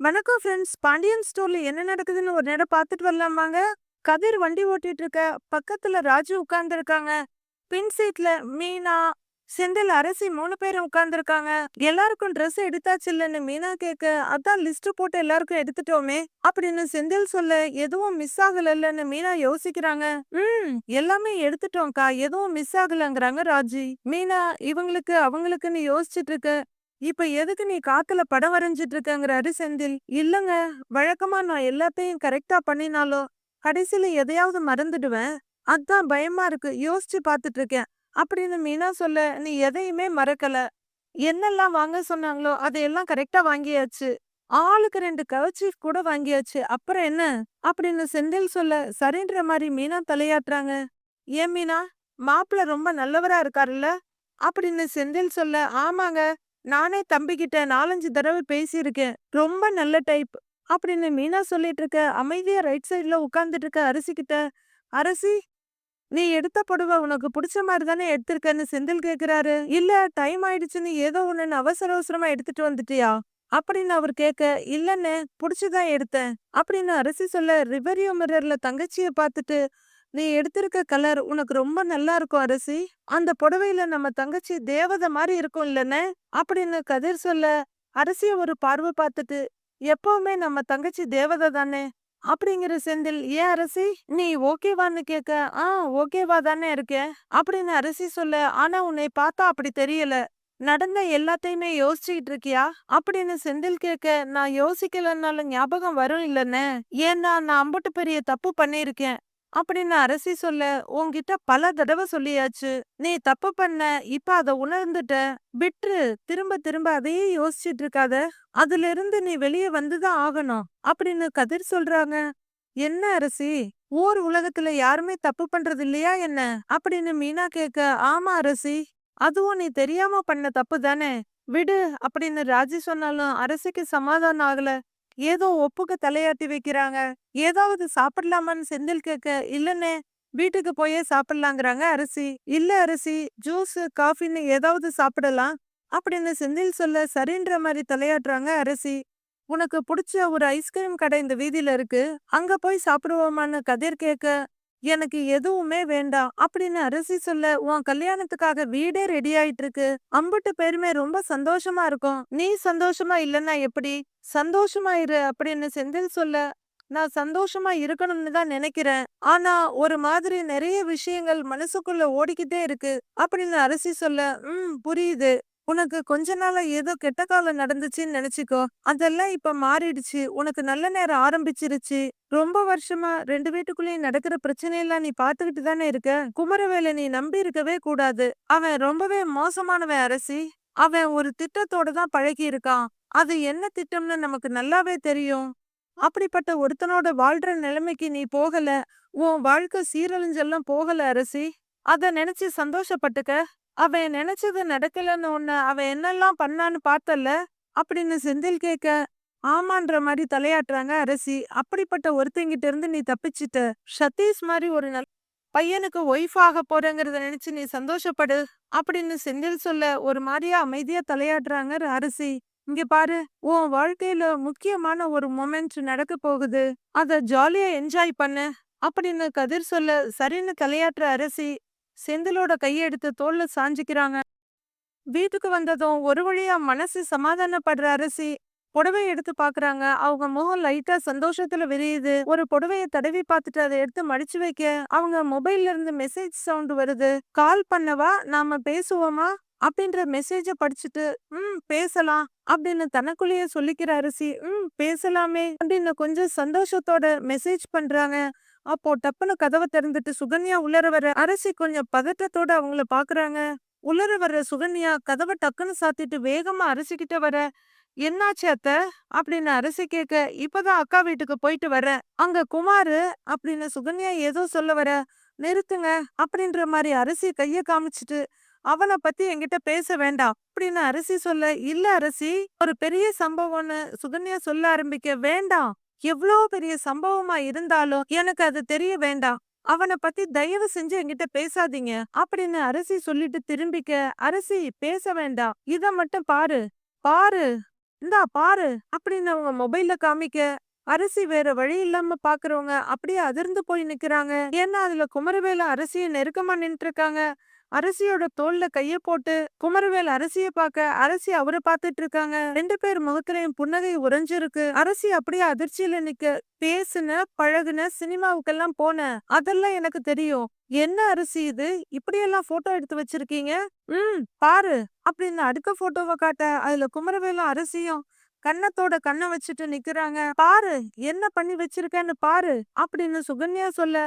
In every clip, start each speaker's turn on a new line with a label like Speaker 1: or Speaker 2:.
Speaker 1: வணக்கம் ஃப்ரெண்ட்ஸ் பாண்டியன் ஸ்டோர்ல என்ன நடக்குதுன்னு ஒரு நேரம் பார்த்துட்டு வரலாமாங்க? கதிர் வண்டி ஓட்டிட்டு இருக்க பக்கத்துல ராஜு உட்கார்ந்து இருக்காங்க பின் சீட்ல மீனா செந்தில் அரசி மூணு பேரும் உட்கார்ந்துருக்காங்க. எல்லாருக்கும் ட்ரெஸ் எடுத்தாச்சு இல்லைன்னு மீனா கேட்க அதான் லிஸ்ட் போட்டு எல்லாருக்கும் எடுத்துட்டோமே அப்படின்னு செந்தில் சொல்ல எதுவும் மிஸ் ஆகலன்னு மீனா யோசிக்கிறாங்க. ம் எல்லாமே எடுத்துட்டோம்க்கா. எதுவும் மிஸ் ஆகலங்கிறாங்க ராஜி. மீனா இவங்களுக்கு அவங்களுக்குன்னு யோசிச்சுட்டு இருக்கு. இப்ப எதுக்கு நீ காத்துல படம் வரைஞ்சிட்டு இருக்கங்கிறாரு செந்தில்? இல்லங்க. வழக்கமா நான் எல்லாத்தையும் கரெக்டா பண்ணினாலும் கடைசியில எதையாவது மறந்துடுவேன். அதான் பயமா இருக்கு. யோசிச்சு பார்த்துட்டு இருக்கேன் அப்படின்னு மீனா சொல்ல நீ எதையுமே மறக்கல. என்னெல்லாம் வாங்க சொன்னாங்களோ அதையெல்லாம் கரெக்டா வாங்கியாச்சு. ஆளுக்கு ரெண்டு கவச்சீஃப் கூட வாங்கியாச்சு. அப்புறம் என்ன? அப்படின்னு செந்தில் சொல்ல சரின்ற மாதிரி மீனா தலையாட்டுறாங்க. ஏன் மீனா? மாப்பிள்ள ரொம்ப நல்லவரா இருக்காருல்ல? அப்படின்னு செந்தில் சொல்ல ஆமாங்க. நானே தம்பிகிட்ட நாலஞ்சு தடவை பேசியிருக்கேன். ரொம்ப நல்ல டைப் அப்படின்னு மீனா சொல்லிட்டு இருக்க அமைதியா ரைட் சைடுல உட்கார்ந்துட்டு இருக்க அரசி கிட்ட நீ எடுத்த புடவை உனக்கு பிடிச்ச மாதிரி தானே எடுத்திருக்கன்னு செந்தில் கேக்குறாரு. இல்ல டைம் ஆயிடுச்சுன்னு ஏதோ ஒண்ணுன்னு அவசர அவசரமா எடுத்துட்டு வந்துட்டியா? அப்படின்னு அவர் கேட்க இல்லன்னு பிடிச்சிதான் எடுத்தேன். அப்படின்னு அரசி சொல்ல ரிவரியூ மிரர்ல தங்கச்சியை பார்த்துட்டு நீ எடுத்திருக்க கலர் உனக்கு ரொம்ப நல்லா இருக்கும் அரசி. அந்த புடவையில நம்ம தங்கச்சி தேவதை மாதிரி இருக்கும் இல்லன்னு அப்படின்னு கதிர் சொல்ல அரசிய ஒரு பார்வை பார்த்துட்டு எப்பவுமே நம்ம தங்கச்சி தேவதை தானே? அப்படிங்கிற செந்தில் ஏன் அரசி? நீ ஓகேவான்னு கேட்க ஆ ஓகேவா தானே இருக்க? அப்படின்னு அரசி சொல்ல ஆனா உன்னை பார்த்தா அப்படி தெரியல. நடந்த எல்லாத்தையுமே யோசிச்சுக்கிட்டு இருக்கியா? அப்படின்னு செந்தில் கேட்க நான் யோசிக்கலன்னாலும் ஞாபகம் வரும் இல்லைன்னு ஏன்னா நான் அம்புட்டு பெரிய தப்பு பண்ணியிருக்கேன். அப்படின்னு அரசி சொல்ல உன்கிட்ட பல தடவை சொல்லியாச்சு. நீ தப்பு பண்ண இப்ப அத உணர்ந்துட்ட. விட்டுரு திரும்ப திரும்ப அதையே யோசிச்சுட்டு இருக்காத. அதுல இருந்து நீ வெளியே வந்துதான் ஆகணும். அப்படின்னு கதிர் சொல்றாங்க. என்ன அரசி? ஊர் உலகத்துல யாருமே தப்பு பண்றது இல்லையா என்ன? அப்படின்னு மீனா கேட்க ஆமா அரசி. அதுவும் நீ தெரியாம பண்ண தப்பு தானே. விடு. அப்படின்னு ராஜி சொன்னாலும் அரசிக்கு சமாதானம் ஆகல. ஏதோ ஒப்புக்க தலையாட்டி வைக்கிறாங்க. ஏதாவது சாப்பிடலாமான்னு செந்தில் கேட்க இல்லன்னே வீட்டுக்கு போயே சாப்பிடலாங்கிறாங்க அரிசி. இல்ல அரிசி ஜூஸ் காஃபின்னு ஏதாவது சாப்பிடலாம். அப்படின்னு செந்தில் சொல்ல சரின்ற மாதிரி தலையாட்டுறாங்க அரிசி. உனக்கு பிடிச்ச ஒரு ஐஸ்கிரீம் கடை இந்த வீதியில இருக்கு. அங்க போய் சாப்பிடுவோமான்னு கதிர் கேட்க எனக்கு எதுவுமே வேண்டாம் அப்படின்னு அரசி சொல்ல உன் கல்யாணத்துக்காக வீடே ரெடி ஆயிட்டு இருக்கு அம்புட்டு பேருமே ரொம்ப சந்தோஷமா இருக்கும். நீ சந்தோஷமா இல்லன்னா எப்படி? சந்தோஷமா இரு அப்படின்னு செந்தில் சொல்ல நான் சந்தோஷமா இருக்கணும்னு தான் நினைக்கிறேன். ஆனா ஒரு மாதிரி நிறைய விஷயங்கள் மனசுக்குள்ள ஓடிக்கிட்டே இருக்கு அப்படின்னு அரசி சொல்ல உம் புரியுது. உனக்கு கொஞ்ச நாளா ஏதோ கெட்ட காலம் நடந்துச்சுன்னு நினைச்சுக்கோ. அதெல்லாம் இப்ப மாறிடுச்சு. உனக்கு நல்ல நேரம் ஆரம்பிச்சிருச்சு. ரொம்ப வருஷமா ரெண்டு வீட்டுக்குள்ளேயும் நடக்கிற பிரச்சனையெல்லாம் நீ பாத்துக்கிட்டு தானே இருக்க? குமரவேலை நீ நம்பி இருக்கவே கூடாது. அவன் ரொம்பவே மோசமானவன் அரசி. அவன் ஒரு திட்டத்தோட தான் பழகி இருக்கான் அது என்ன திட்டம்னு நமக்கு நல்லாவே தெரியும். அப்படிப்பட்ட ஒருத்தனோட வாழ்ற நிலைமைக்கு நீ போகல. உன் வாழ்க்கை சீரழிஞ்செல்லாம் போகல அரசி. அத நினைச்சு சந்தோஷப்பட்டுக்க. அவன் நினைச்சது நடக்கலன்னு ஒன்று அவன் என்னெல்லாம் பண்ணான்னு பார்த்தல்ல? அப்படின்னு செந்தில் கேட்க ஆமான்ற மாதிரி தலையாட்டுறாங்க அரசி. அப்படிப்பட்ட ஒருத்தங்கிட்ட இருந்து நீ தப்பிச்சிட்ட. சதீஷ் மாதிரி ஒரு நல்ல பையனுக்கு ஒய்ஃப் ஆக போறேங்கிறத நினைச்சு நீ சந்தோஷப்படு அப்படின்னு செந்தில் சொல்ல ஒரு மாதிரியா அமைதியா தலையாடுறாங்க அரசி. இங்க பாரு உன் வாழ்க்கையில முக்கியமான ஒரு மொமெண்ட் நடக்க போகுது. அத ஜாலியா என்ஜாய் பண்ணு அப்படின்னு கதிர் சொல்ல சரின்னு தலையாட்டுற அரசி. செந்திலோட கையெடுத்து தோல்ல சாஞ்சிக்கிறாங்க. வீட்டுக்கு வந்ததும் ஒரு வழியா மனசு சமாதானப்படுற அரசி புடவை எடுத்து பாக்குறாங்க. அவங்க முகம் லைட்டா சந்தோஷத்துல விரியுது. ஒரு புடவைய தடவி பார்த்துட்டு அதை எடுத்து மடிச்சு வைக்க அவங்க மொபைல்ல இருந்து மெசேஜ் சவுண்ட் வருது. கால் பண்ணவா? நாம பேசுவோமா? அப்படின்ற மெசேஜ படிச்சுட்டு ம் பேசலாம் அப்படின்னு தனக்குள்ளேயே சொல்லிக்கிற அரிசி ம் பேசலாமே அப்படின்னு கொஞ்சம் சந்தோஷத்தோட மெசேஜ் பண்றாங்க. அப்போ டப்புன்னு கதவை திறந்துட்டு சுகன்யா உள்ளர வர அரசி கொஞ்சம் பதட்டத்தோட அவங்கள பாக்குறாங்க. உள்ளர வர்ற சுகன்யா கதவை டக்குன்னு சாத்திட்டு வேகமா அரசிக்கிட்ட வர என்னாச்சு அத்த? அப்படின்னு அரசி கேட்க இப்பதான் அக்கா வீட்டுக்கு போயிட்டு வரேன் அங்க குமாரு அப்படின்னு சுகன்யா ஏதோ சொல்ல வர நிறுத்துங்க அப்படின்ற மாதிரி அரசி கைய காமிச்சிட்டு அவனை பத்தி என்கிட்ட பேச வேண்டாம் அப்படின்னு அரசி சொல்ல இல்ல அரசி ஒரு பெரிய சம்பவம்னு சுகன்யா சொல்ல ஆரம்பிக்க வேண்டாம் எவ்வளோ பெரிய சம்பவமா இருந்தாலும் எனக்கு அது தெரிய வேண்டாம். அவனை பத்தி தயவு செஞ்சு என்கிட்ட பேசாதீங்க. அப்படின்னு அரசி சொல்லிட்டு திரும்பிக்க அரசி பேச வேண்டாம். இத மட்டும் பாரு. பாரு. இந்தா பாரு. அப்படின்னு அவங்க மொபைல்ல காமிக்க அரசி வேற வழி இல்லாம பாக்குறவங்க அப்படியே அதிர்ந்து போய் நிக்கிறாங்க. ஏன்னா அதுல குமரவேல அரசிய நெருக்கமா நின்னுட்டு இருக்காங்க. அரசியோட தோல்ல கைய போட்டு குமரவேல் அரசிய பாக்க அரசி அவரை பாத்துட்டு இருக்காங்க ரெண்டு பேர் முகத்திலையும் புன்னகை உறைஞ்சிருக்கு. அரசி அப்படியே அதிர்ச்சியில நிக்க பேசுன பழகுன சினிமாவுக்கெல்லாம் போன அதெல்லாம் எனக்கு தெரியும். என்ன அரிசி இது? இப்படியெல்லாம் போட்டோ எடுத்து வச்சிருக்கீங்க? ம் பாரு அப்படின்னு அடுத்த போட்டோவை காட்ட அதுல குமரவேலும் அரசியும் கன்னத்தோட கண்ணை வச்சுட்டு நிக்கிறாங்க. பாரு என்ன பண்ணி வச்சிருக்கேன்னு பாரு அப்படின்னு சுகன்யா சொல்ல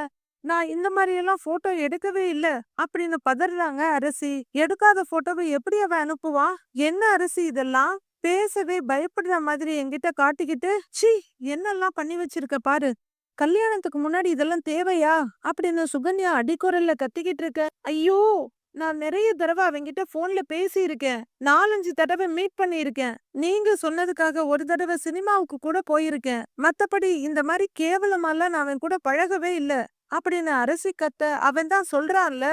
Speaker 1: நான் இந்த மாதிரியெல்லாம் ஃபோட்டோ போட்டோ எடுக்கவே இல்ல அப்படின்னு பதறாங்க அரசி. எடுக்காத போட்டோவை எப்படி அவன் அனுப்புவா? என்ன அரசி இதெல்லாம்? பேசவே பயப்படுற மாதிரி என்கிட்ட காட்டிக்கிட்டு சி என்னெல்லாம் பண்ணி வச்சிருக்க பாரு? கல்யாணத்துக்கு முன்னாடி இதெல்லாம் தேவையா? அப்படின்னு சுகன்யா அடிக்குரல்ல கத்திக்கிட்டு இருக்க. ஐயோ நான் நிறைய தடவை அவங்கிட்ட போன்ல பேசி இருக்கேன் நாலஞ்சு தடவை மீட் பண்ணியிருக்கேன். நீங்க சொன்னதுக்காக ஒரு தடவை சினிமாவுக்கு கூட போயிருக்கேன். மத்தபடி இந்த மாதிரி கேவலமாலாம் நான் அவன் கூட பழகவே இல்ல. அப்படின்னு அரசி கத்த அவன் தான் சொல்றான்ல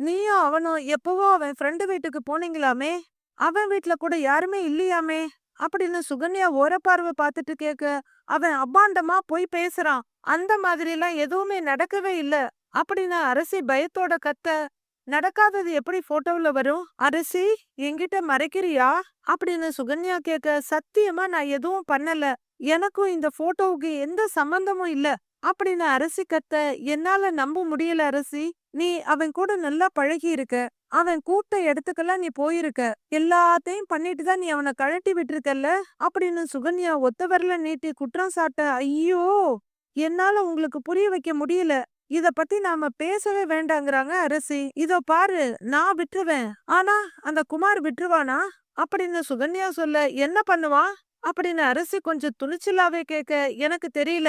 Speaker 1: நீயும் அவனும் எப்பவோ அவன் ஃப்ரெண்டு வீட்டுக்கு போனீங்களாமே அவன் வீட்டுல கூட யாருமே இல்லையாமே? அப்படின்னு சுகன்யா ஓரப்பார்வை பார்த்துட்டு கேக்க அவன் அபாண்டமா போய் பேசுறான் அந்த மாதிரி எல்லாம் எதுவுமே நடக்கவே இல்ல அப்படின்னு அரசி பயத்தோட கத்த நடக்காதது எப்படி போட்டோவுல வரும்? அரசி என்கிட்ட மறைக்கிறியா? அப்படின்னு சுகன்யா கேக்க சத்தியமா நான் எதுவும் பண்ணல எனக்கும் இந்த போட்டோவுக்கு எந்த சம்பந்தமும் இல்ல அப்படின்னு அரசி கத்த என்னால நம்ப முடியல அரசி. நீ அவன் கூட நல்லா பழகி இருக்க. அவன் கூட்ட இடத்துக்கெல்லாம் நீ போயிருக்க. எல்லாத்தையும் பண்ணிட்டு தான் நீ அவனை கழட்டி விட்டுருக்கல்ல? அப்படின்னு சுகன்யா ஒத்த நீட்டி குற்றம் சாட்ட ஐயோ! என்னால உங்களுக்கு புரிய வைக்க முடியல. இத பத்தி நாம பேசவே வேண்டாங்கறாங்க அரசி. இதோ பாரு நான் விட்டுருவேன். ஆனா அந்த குமார் விட்டுருவானா? அப்படின்னு சுகன்யா சொல்ல என்ன பண்ணுவான்? அப்படின்னு அரசி கொஞ்சம் துணிச்சலாவே கேட்க எனக்கு தெரியல.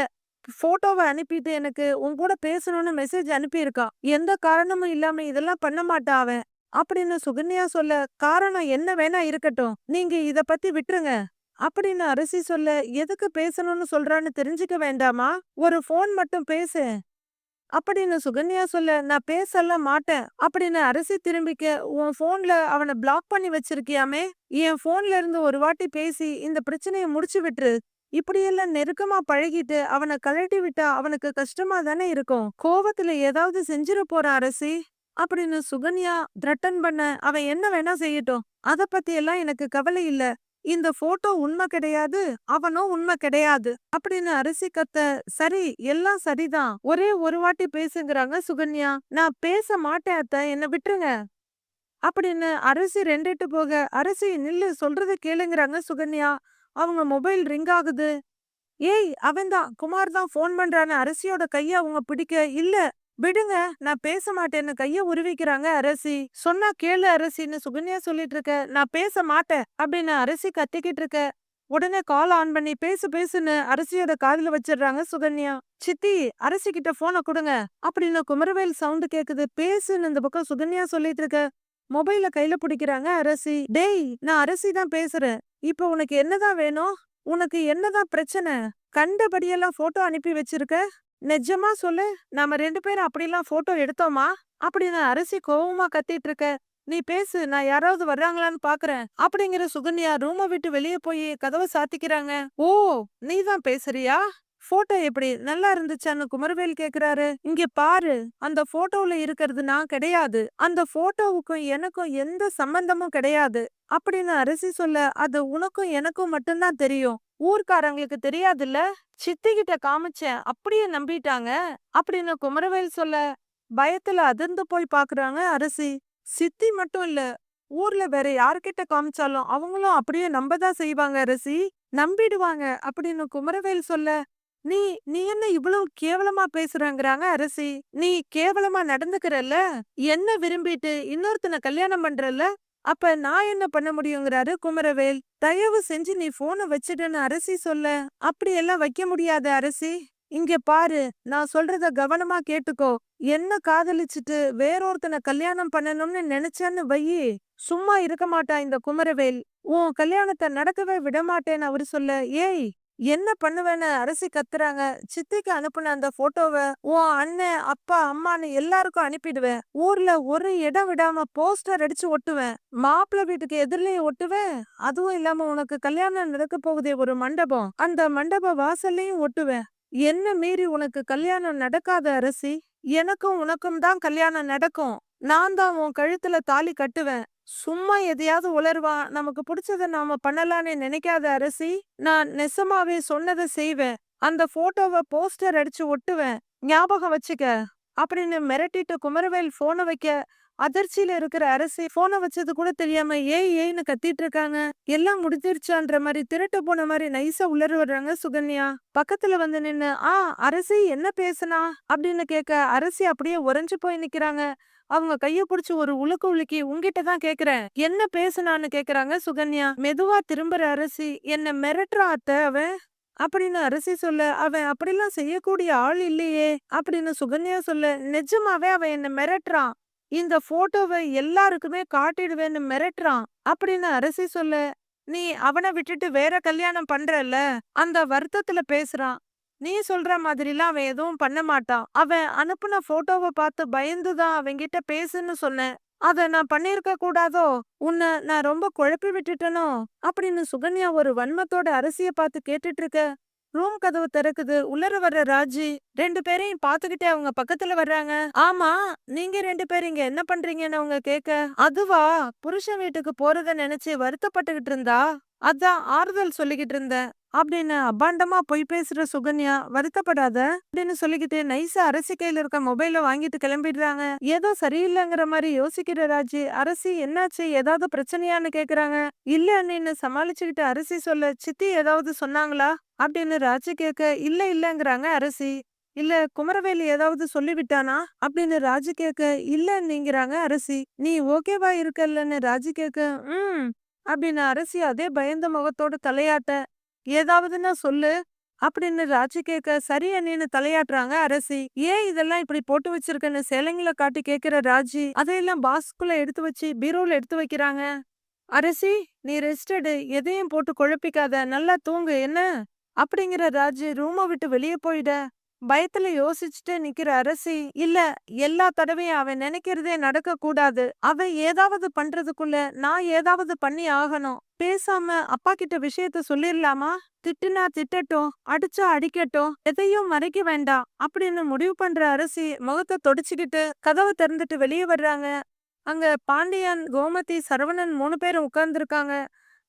Speaker 1: போட்டோவை அனுப்பிட்டு எனக்கு உன் கூட பேசணும்னு மெசேஜ் அனுப்பியிருக்கான் எந்த காரணமும் இல்லாம இதெல்லாம் பண்ண மாட்டான் அவன். அப்படின்னு சுகன்யா சொல்ல காரணம் என்ன வேணா இருக்கட்டும். நீங்க இத பத்தி விட்டுருங்க. அப்படின்னு அரசி சொல்ல எதுக்கு பேசணும்னு சொல்றான்னு தெரிஞ்சுக்க வேண்டாமா? ஒரு போன் மட்டும் பேசு. அப்படின்னு சுகன்யா சொல்ல நான் பேசலாம் மாட்டேன். அப்படின்னு அரசி திரும்பிக்க உன் போன்ல அவனை பிளாக் பண்ணி வச்சிருக்கியாமே? என் போன்ல இருந்து ஒரு வாட்டி பேசி இந்த பிரச்சனைய முடிச்சு விட்டுரு. இப்படியெல்லாம் நெருக்கமா பழகிட்டு அவனை கழட்டி விட்டா அவனுக்கு கஷ்டமா தானே இருக்கும். கோவத்துல ஏதாவது செஞ்சிட போற அரசி? அப்படின்னு சுகன்யா திரட்டன் பண்ண அவன் என்ன வேணா செய்யட்டும். அத பத்தி எல்லாம் எனக்கு கவலை இல்ல. இந்த போட்டோ உண்மை கிடையாது அவனும் உண்மை கிடையாது அப்படின்னு அரிசி கத்த சரி எல்லாம் சரிதான். ஒரே ஒரு வாட்டி பேசுங்கிறாங்க சுகன்யா. நான் பேச மாட்டேன் அத்த என்ன விட்டுருங்க. அப்படின்னு அரிசி ரெண்டுட்டு போக அரிசி நில்லு சொல்றத கேளுங்கிறாங்க சுகன்யா. அவங்க மொபைல் ரிங் ஆகுது. ஏய் அவன்தான் குமார் தான் ஃபோன் பண்றான்னு அரசியோட கைய அவங்க பிடிக்க. இல்ல விடுங்க நான் பேச மாட்டேன்னு கைய உருவிக்கிறாங்க அரசி. சொன்னா கேளு அரசின்னு சுகன்யா சொல்லிட்டு இருக்க நான் பேச மாட்டேன் அப்படின்னு அரசி கத்திக்கிட்டு இருக்க. உடனே கால் ஆன் பண்ணி பேசு பேசுன்னு அரசியோட காதுல வச்சிடுறாங்க சுகன்யா. சித்தி அரசி கிட்ட போனை கொடுங்க அப்படின்னு குமரவேல் சவுண்ட் கேக்குது. பேசுன்னு இந்த பக்கம் சுகன்யா சொல்லிட்டு இருக்க மொபைல கையில பிடிக்கிறாங்க அரசி. டேய் நான் அரசி தான் பேசுறேன். இப்ப உனக்கு என்னதான் வேணும்? உனக்கு என்னதான் பிரச்சனை? கண்டபடியெல்லாம் போட்டோ அனுப்பி வச்சிருக்க? நிஜமா சொல்லு நாம ரெண்டு பேரும் அப்படிலாம் போட்டோ எடுத்தோமா? அப்படின்னு அரசி கோவமா கத்திட்டு இருக்க. நீ பேசு நான் யாராவது வர்றாங்களான்னு பாக்குறேன். அப்படிங்கிற சுகன்யா ரூமை விட்டு வெளியே போய் கதவை சாத்திக்கிறாங்க. ஓ நீ தான் பேசுறியா? போட்டோ எப்படி? நல்லா இருந்துச்சான்னு குமரவேல் கேக்குறாரு. இங்க பாரு அந்த போட்டோல இருக்கிறது நான் கிடையாது. அந்த போட்டோவுக்கும் எனக்கும் எந்த சம்பந்தமும் கிடையாது அப்படின்னு அரசி சொல்ல அது உனக்கும் எனக்கும் மட்டும்தான் தெரியும். ஊர்க்காரங்களுக்கு தெரியாதுல்ல? சித்தி கிட்ட காமிச்சேன். அப்படியே நம்பிட்டாங்க அப்படின்னு குமரவேல் சொல்ல பயத்துல அதிர்ந்து போய் பாக்குறாங்க அரசி. சித்தி மட்டும் இல்ல ஊர்ல வேற யார்கிட்ட காமிச்சாலும் அவங்களும் அப்படியே நம்பதான் செய்வாங்க அரசி. நம்பிடுவாங்க அப்படின்னு குமரவேல் சொல்ல நீ நீ என்ன இவ்வளவு கேவலமா பேசுறங்கிறாங்க அரசி? நீ கேவலமா நடந்துக்கிறல்ல? என்ன விரும்பிட்டு இன்னொருத்தனை கல்யாணம் பண்றல்ல? அப்ப நான் என்ன பண்ண முடியுங்கிறாரு குமரவேல். தயவு செஞ்சு நீ போனை வச்சிடுன்னு அரசி சொல்ல. அப்படியெல்லாம் வைக்க முடியாது அரசி. இங்க பாரு நான் சொல்றத கவனமா கேட்டுக்கோ. என்ன காதலிச்சுட்டு வேறொருத்தனை கல்யாணம் பண்ணணும்னு நினைச்சேன்னு வையி. சும்மா இருக்க மாட்டா இந்த குமரவேல். உன் கல்யாணத்தை நடக்கவே விட மாட்டேன்னு அவரு சொல்ல. ஏய் என்ன பண்ணுவேன்னு அரசி கத்துறாங்க. சித்திக்கு அனுப்புன அந்த போட்டோவை உன் அண்ணன் அப்பா அம்மான்னு எல்லாருக்கும் அனுப்பிடுவேன். ஊர்ல ஒரு இடம் விடாம போஸ்டர் அடிச்சு ஒட்டுவேன். மாப்பிள்ளை வீட்டுக்கு எதிரிலையும் ஒட்டுவேன். அதுவும் இல்லாம உனக்கு கல்யாணம் நடக்க போகுதே ஒரு மண்டபம். அந்த மண்டப வாசல்லையும் ஒட்டுவேன். என்ன மீறி உனக்கு கல்யாணம் நடக்காத அரசி? எனக்கும் உனக்கும் தான் கல்யாணம் நடக்கும். நான் தான் உன் கழுத்துல தாலி கட்டுவேன். சும்மா எதையாவது உளருவான் நமக்கு பிடிச்சதை நாம பண்ணலான்னு நினைக்காத அரசி நான் நெசமாவே சொன்னதை செய்வேன். அந்த போட்டோவை போஸ்டர் அடிச்சு ஒட்டுவேன். ஞாபகம் வச்சுக்க. அப்படின்னு மிரட்டிட்டு குமரவேல் போனை வைக்க அதிர்ச்சியில இருக்கிற அரசி போனை வச்சது கூட தெரியாம ஏய் ஏன்னு கத்திட்டு இருக்காங்க. எல்லாம் முடிஞ்சிருச்சான்ற மாதிரி திருட்டு போன மாதிரி நைஸா உளற வர்றாங்க சுகன்யா. பக்கத்துல வந்து நின்னு ஆ அரசி என்ன பேசுனா? அப்படின்னு கேட்க அரசி அப்படியே உறைஞ்சு போய் நிக்கிறாங்க. அவங்க கைய புடிச்சு ஒரு உலுக்கு உலுக்கி உங்ககிட்ட தான் கேக்குறேன். என்ன பேசுனான்னு கேக்குறாங்க சுகன்யா. மெதுவா திரும்புற அரசி என்ன மிரட்டுறா அத்தை அவன்? அப்படின்னு அரசி சொல்ல அவன் அப்படிலாம் செய்யக்கூடிய ஆள் இல்லையே. அப்படின்னு சுகன்யா சொல்ல நிஜமாவே அவன் என்ன மிரட்டுறான். இந்த போட்டோவை எல்லாருக்குமே காட்டிடுவேன்னு மிரட்டுறான். அப்படின்னு அரசி சொல்ல நீ அவனை விட்டுட்டு வேற கல்யாணம் பண்றல்ல? அந்த வருத்தத்துல பேசுறான். நீ சொல்ற மாதிரிலாம் அவன் எதுவும் பண்ண மாட்டான். அவன் அனுப்புன போட்டோவை பார்த்து பயந்துதான் அவன்கிட்ட பேசுன்னு சொன்னேன். அத நான் பண்ணிருக்க கூடாதோ? உன்னை நான் ரொம்ப குழப்பி விட்டுட்டனோ? அப்படின்னு சுகன்யா ஒரு வன்மத்தோட அரசிய பார்த்து கேட்டுட்டு இருக்க ரூம் கதவு திறக்குது. உள்ளர வர்ற ராஜி ரெண்டு பேரையும் பாத்துக்கிட்டே அவங்க பக்கத்துல வர்றாங்க. ஆமா நீங்க ரெண்டு பேரும் இங்க என்ன பண்றீங்கன்னு அவங்க கேக்க அதுவா? புருஷன் வீட்டுக்கு போறத நினைச்சு வருத்தப்பட்டுகிட்டு இருந்தா? அதான் ஆறுதல் சொல்லிக்கிட்டு இருந்தேன். அப்படின்னு அபாண்டமா பொய் பேசுற சுகன்யா வருத்தப்படாத அப்படின்னு சொல்லிக்கிட்டு நைஸா அரசி கையில இருக்க மொபைல வாங்கிட்டு கிளம்பிடுறாங்க. ஏதோ சரியில்லைங்கிற மாதிரி யோசிக்கிற ராஜி அரசி என்னாச்சு? ஏதாவது பிரச்சனையான்னு கேக்குறாங்க. இல்ல அண்ணின்னு சமாளிச்சுக்கிட்டு அரசி சொல்ல சித்தி ஏதாவது சொன்னாங்களா? அப்படின்னு ராஜி கேட்க இல்ல இல்லங்கிறாங்க அரசி. இல்ல குமரவேலி ஏதாவது சொல்லிவிட்டானா அப்படின்னு ராஜி கேட்க இல்ல நீங்கிறாங்க அரசி. நீ ஓகேவா இருக்கல்லன்னு ராஜி கேட்க ம் அப்படின்னு அரசி அதே பயந்த முகத்தோட தலையாட்ட ஏதாவதுன்னா சொல்லு அப்படின்னு ராஜி கேட்க சரி அண்ணின்னு தலையாட்டுறாங்க அரசி. ஏன் இதெல்லாம் இப்படி போட்டு வச்சிருக்கன்னு சேலைங்கள காட்டி கேக்குற ராஜி? அதையெல்லாம் பாஸ்குள்ள எடுத்து வச்சு பீரோல எடுத்து வைக்கிறாங்க. அரசி நீ ரெஸ்டடு எதையும் போட்டு குழப்பிக்காத. நல்லா தூங்கு. என்ன? அப்படிங்கிற ராஜி ரூமை விட்டு வெளியே போயிட. பயத்துல யோசிச்சுட்டு நிக்கிற அரசி இல்ல எல்லா தடவையும் அவன் நினைக்கிறதே நடக்க கூடாது அவன் ஏதாவது பண்றதுக்குள்ள நான் ஏதாவது பண்ணி ஆகணும். பேசாம அப்பா கிட்ட விஷயத்த சொல்லிடலாமா? திட்டுனா திட்டட்டும் அடிச்சா அடிக்கட்டும் எதையும் மறைக்க வேண்டாம் அப்படின்னு முடிவு பண்ற அரசி முகத்தை தொடச்சுக்கிட்டு கதவை திறந்துட்டு வெளியே வர்றாங்க. அங்க பாண்டியன் கோமதி சரவணன் மூணு பேரும் உட்கார்ந்துருக்காங்க.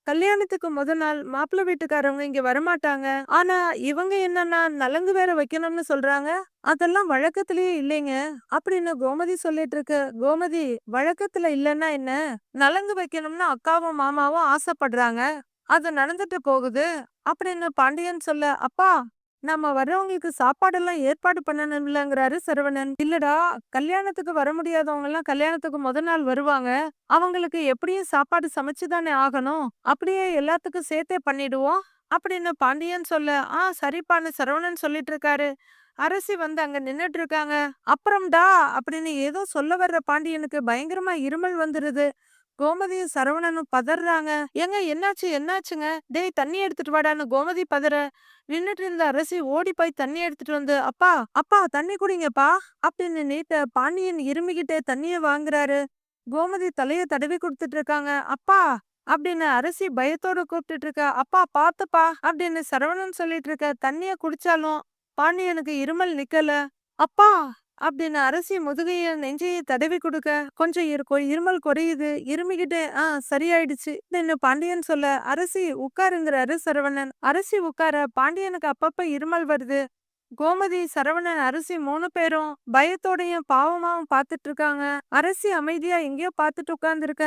Speaker 1: கல்யாணத்துக்கு முத நாள் மாப்பிள்ளை வீட்டுக்காரவங்க இங்க வரமாட்டாங்க. ஆனா இவங்க என்னன்னா நலங்கு வேற வைக்கணும்னு சொல்றாங்க. அதெல்லாம் வழக்கத்திலேயே இல்லைங்க. அப்படின்னு கோமதி சொல்லிட்டு இருக்கு கோமதி வழக்கத்துல இல்லைன்னா என்ன? நலங்கு வைக்கணும்னு அக்காவும் மாமாவும் ஆசைப்படுறாங்க. அது நடந்துட்டு போகுது. அப்படின்னு பாண்டியன் சொல்ல அப்பா நம்ம வர்றவங்களுக்கு சாப்பாடெல்லாம் ஏற்பாடு பண்ணணும்லங்கிறாரு சரவணன். இல்லடா கல்யாணத்துக்கு வர முடியாதவங்க எல்லாம் கல்யாணத்துக்கு முத நாள் வருவாங்க. அவங்களுக்கு எப்படியும் சாப்பாடு சமைச்சுதானே ஆகணும். அப்படியே எல்லாத்துக்கும் சேர்த்தே பண்ணிடுவோம். அப்படின்னு பாண்டியன் சொல்ல ஆ சரிப்பான்னு சரவணன் சொல்லிட்டு இருக்காரு அரசி வந்து அங்க நின்னுட்டு இருக்காங்க அப்புறம்டா அப்படின்னு ஏதோ சொல்ல வர்ற பாண்டியனுக்கு பயங்கரமா இருமல் வந்துருது. கோமதியும் சரவணனும் பதறாங்க. ஏங்க என்னாச்சு என்னாச்சுங்க? டேய் தண்ணி எடுத்துட்டு வாடான்னு கோமதி பதற. நின்னுட்டு இருந்த அரசி ஓடி போய் தண்ணி எடுத்துட்டு வந்து அப்பா அப்பா தண்ணி குடிங்கப்பா அப்படின்னு நீட்ட பாண்டியன் இருமிக்கிட்டே தண்ணிய வாங்குறாரு. கோமதி தலைய தடவி கொடுத்துட்டு இருக்காங்க அப்பா அப்படின்னு அரசி பயத்தோட கூப்பிட்டுட்டு இருக்க அப்பா பாத்துப்பா அப்படின்னு சரவணன் சொல்லிட்டு இருக்க தண்ணிய குடிச்சாலும் பாண்டியனுக்கு இருமல் நிக்கல. அப்பா அப்படின்னு அரசி முதுகைய நெஞ்சையை தடவி கொடுக்க கொஞ்சம் இருக்கும் இருமல் குறையுது இருமிக்கிட்டு ஆ சரியாயிடுச்சு. அப்படின்னு பாண்டியன் சொல்ல அரசி உட்காருங்கிறாரு சரவணன். அரசி உட்கார பாண்டியனுக்கு அப்பப்ப இருமல் வருது. கோமதி சரவணன் அரசி மூணு பேரும் பயத்தோடையும் பாவமாவும் பாத்துட்டு இருக்காங்க அரசி அமைதியா எங்கேயோ பாத்துட்டு உட்கார்ந்துருக்க.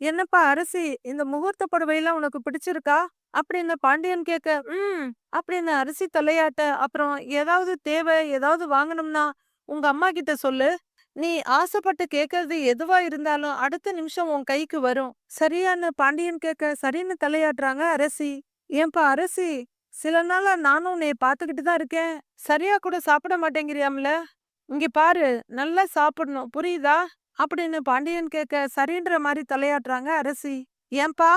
Speaker 1: என்னப்பா அரசி இந்த முகூர்த்த புடவையெல்லாம் உனக்கு பிடிச்சிருக்கா? அப்படின்னு பாண்டியன் கேட்க ம் அப்படின்னு அரிசி தொலையாட்ட அப்புறம் ஏதாவது தேவை ஏதாவது வாங்கணும்னா உங்க அம்மா கிட்ட சொல்லு. நீ ஆசைப்பட்டு கேட்கறது எதுவா இருந்தாலும் அடுத்த நிமிஷம் உன் கைக்கு வரும். சரியான்னு பாண்டியன் கேட்க சரின்னு தலையாடுறாங்க அரசி. ஏன்பா அரசி? சில நாளா நானும் உன்னை பாத்துக்கிட்டு தான் இருக்கேன். சரியா கூட சாப்பிட மாட்டேங்கிறியாம்ல? இங்க பாரு நல்லா சாப்பிடணும். புரியுதா? அப்படின்னு பாண்டியன் கேட்க சரின்ற மாதிரி தலையாடுறாங்க அரசி. ஏன்பா?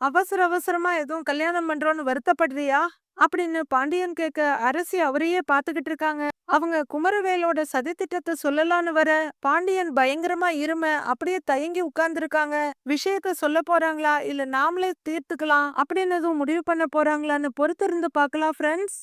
Speaker 1: அவசர அவசரமா எதுவும் கல்யாணம் பண்றோன்னு வருத்தப்படுறியா? அப்படின்னு பாண்டியன் கேட்க அரசி அவரையே பாத்துக்கிட்டு இருக்காங்க. அவங்க குமரவேலோட சதி திட்டத்தை சொல்லலான்னு வர பாண்டியன் பயங்கரமா இரும அப்படியே தயங்கி உட்கார்ந்துருக்காங்க. விஷயத்த சொல்ல போறாங்களா? இல்ல நாமளே தீர்த்துக்கலாம். அப்படின்னு எதுவும் முடிவு பண்ண போறாங்களான்னு பொறுத்திருந்து பார்க்கலாம் ஃப்ரெண்ட்ஸ்